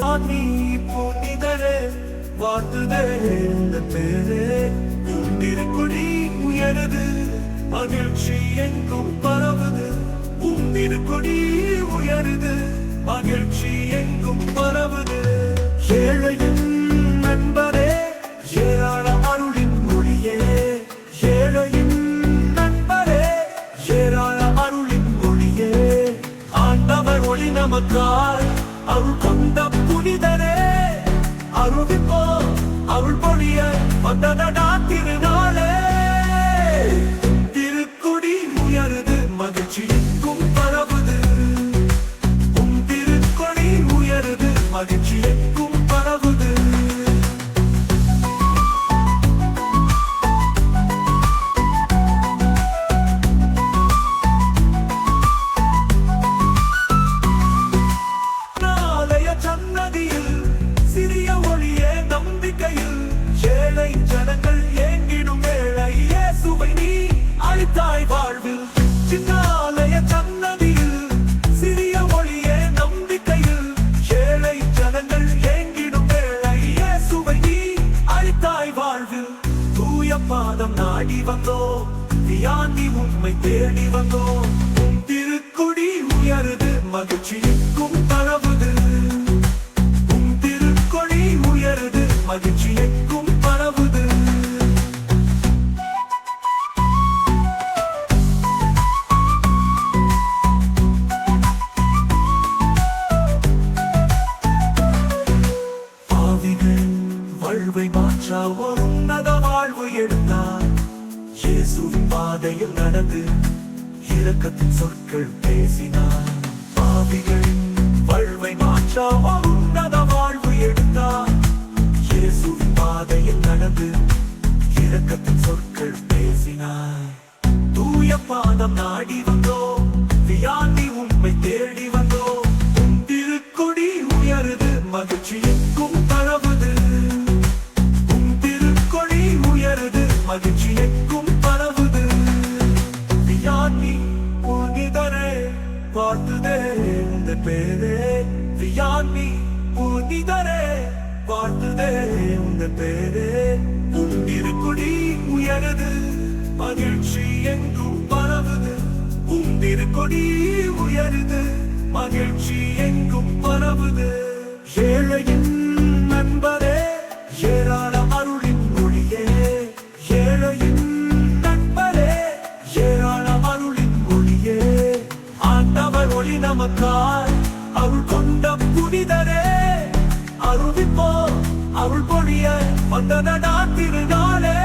வாதி போட்டிதரே வாழ்த்துதரே இந்த பேரே. திருக்குடி உயருது மகிழ்ச்சி எங்கும் பரவுது. உன் திருக்குடி உயருது மகிழ்ச்சி எங்கும் பரவுது. ஏழையின் நமக்காய் அருள் கொண்ட புனிதரே. அருவிப்போ அருள் பொழிய வந்ததடா திருநாளே. திருக்குடி உயருது மகிழ்ச்சி எங்கும் பரவுது. உம் திருக்கொடி உயருது மகிழ்ச்சி சன்னதியில் சிறிய ஒளியே நம்பிக்கையில் ஏழை ஜனங்கள் ஏங்கிடும் வேளை இயேசுவை நீ அழித்தாய் வாழ்வில். தூய பாதம் நாடி வந்தோ தியானி உண்மை தேடி வந்தோ உம் திருக்குடி உயருது மகிழ்ச்சிக்கும் வாழ்வை மாற்ற ஒரு உன்னத வாழ்வு எடுத்தார் இயேசுவின் பாதையில் நடந்து இரக்கத்தின் சொற்கள் பேசினார் பாவிகளின் வாழ்வை மாற்ற ஒரு உன்னத வாழ்வு எடுத்தார் இயேசுவின் பாதையில் நடந்து இரக்கத்தின் சொற்கள் பேசினார் தூய பாதம் நாடி வந்தோ உயருது பரவுது வியாண்டி புனிதரே வாழ்த்துதே இந்த பேரே வியாண்டி புனிதரே வாழ்த்துதே இந்த பேரே உம் திருக்கொடி மகிழ்ச்சி எங்கும் பரவுது உம் உயருது மகிழ்ச்சி எங்கும் பரவுது நாள் அருள் கொண்ட புனிதரே. அருவிப்போ அருள் பொழிய வந்தன நான் திருநாளே